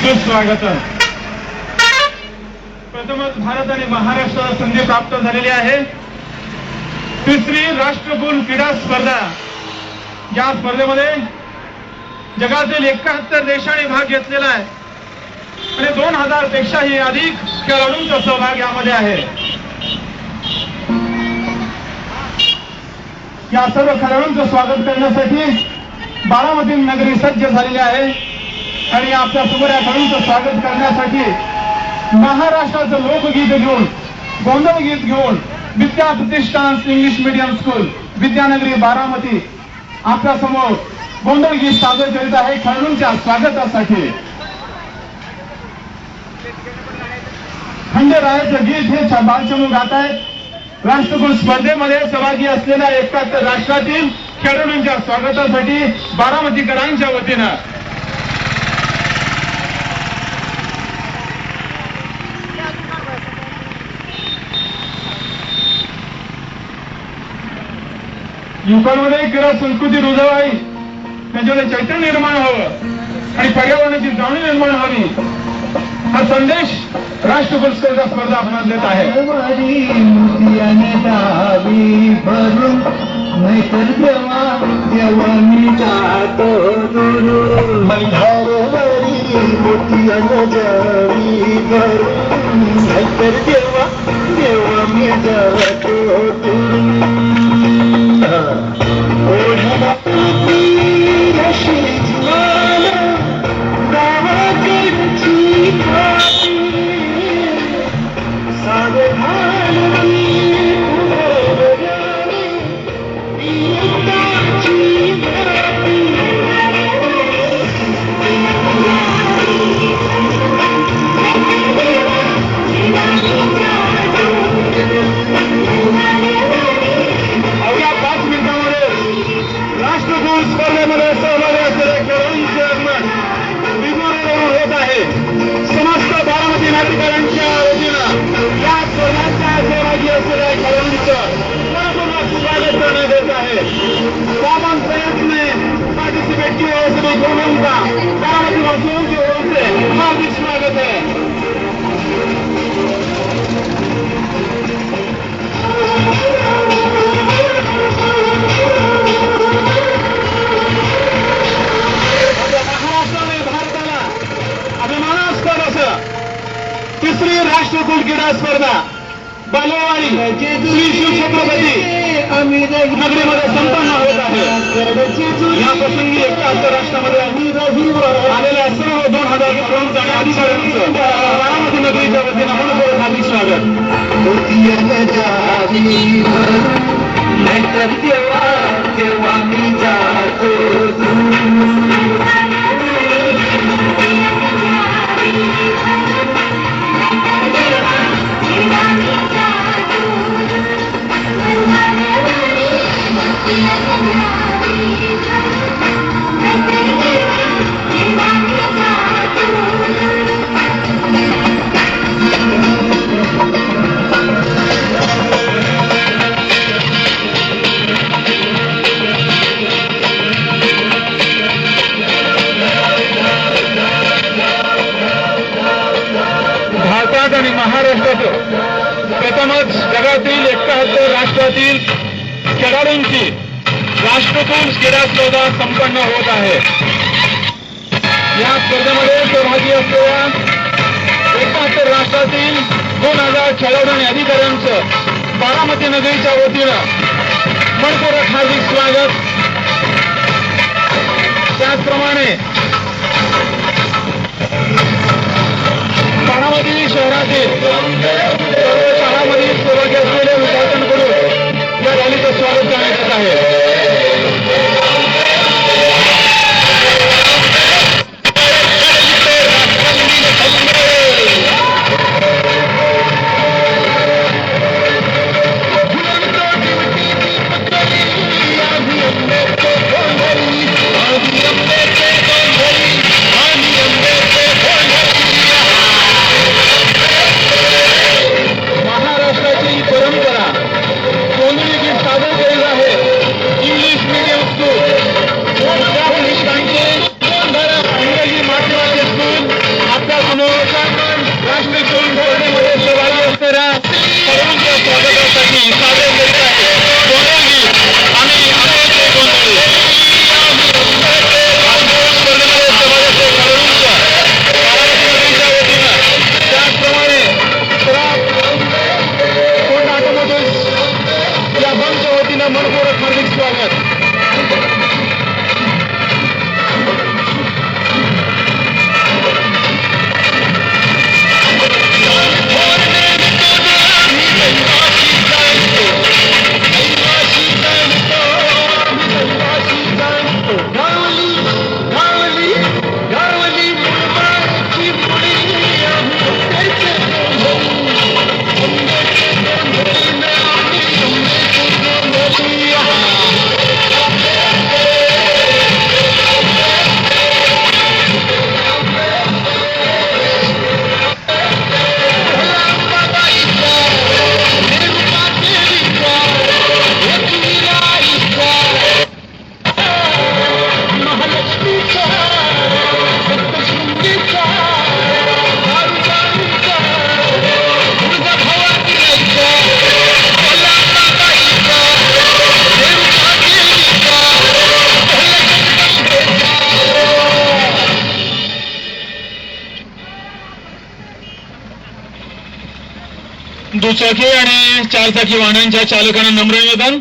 सुस्वागतम प्रथमच भारत आणि महाराष्ट्राला संधी प्राप्त झालेली आहे. तिसरी राष्ट्रकुल क्रीडा स्पर्धा. या स्पर्धेमध्ये जगातील एकाहत्तर देशांनी भाग घेतलेला आहे. आणि दोन हजार पेक्षाही अधिक खेळाडूंचा सहभाग यामध्ये आहे. या सर्व खेळाडूंचं स्वागत करण्यासाठी बारामती नगरी सज्ज झालेली आहे. आणि आपल्यासमोर या खेळाडूंचं स्वागत करण्यासाठी महाराष्ट्राचं लोकगीत घेऊन गोंधळ गीत घेऊन Vidya Pratishthan English medium school Vidyanagari Baramati आपल्यासमोर गोंधळ गीत सादर करीत आहे खेळाडूंच्या स्वागतासाठी. खंडेरायाचं गीत हे बालचमू गात आहेत. राष्ट्रकुल स्पर्धेमध्ये सहभागी असलेल्या एकाहत्तर राष्ट्रातील खेळाडूंच्या स्वागतासाठी बारामतीकरांच्या वतीनं युवकांमध्ये क्रीडा संस्कृती रुजवावी. त्यांच्यामध्ये चैतन्य निर्माण व्हावं आणि पर्यावरणाची जाणीव निर्माण व्हावी हा संदेश राष्ट्रकुल स्पर्धा स्पर्धा आपणास देत आहे. भरून तिसरी राष्ट्रकुल क्रीडा स्पर्धा बालेवाडी श्री शिवछत्रपती नगरीमध्ये संपन्न होत आहे. या प्रसंगी एकाहत्तर राष्ट्रामध्ये आलेल्या सर्व दोन हजार करोड आणि अधिकाऱ्यांचं बारामती नगरीच्या वतीनं मनपूर्वक हार्दिक स्वागत. देवा देवा मी जातो. प्रथमच जगातील एकाहत्तर राष्ट्रातील खेळाडूंची राष्ट्रकुल क्रीडा स्पर्धा संपन्न होत आहे. या स्पर्धेमध्ये सहभागी असलेल्या एकाहत्तर राष्ट्रातील दोन हजार खेळाडू आणि अधिकाऱ्यांचं बारामती नगरीच्या वतीनं मनपूर्वक हार्दिक स्वागत. त्याचप्रमाणे बारामती शहरातील सर्व शाळांमधील सहभागी दुचाकी आणि चारचाकी वाहनांच्या चालकांना नम्र निवेदन.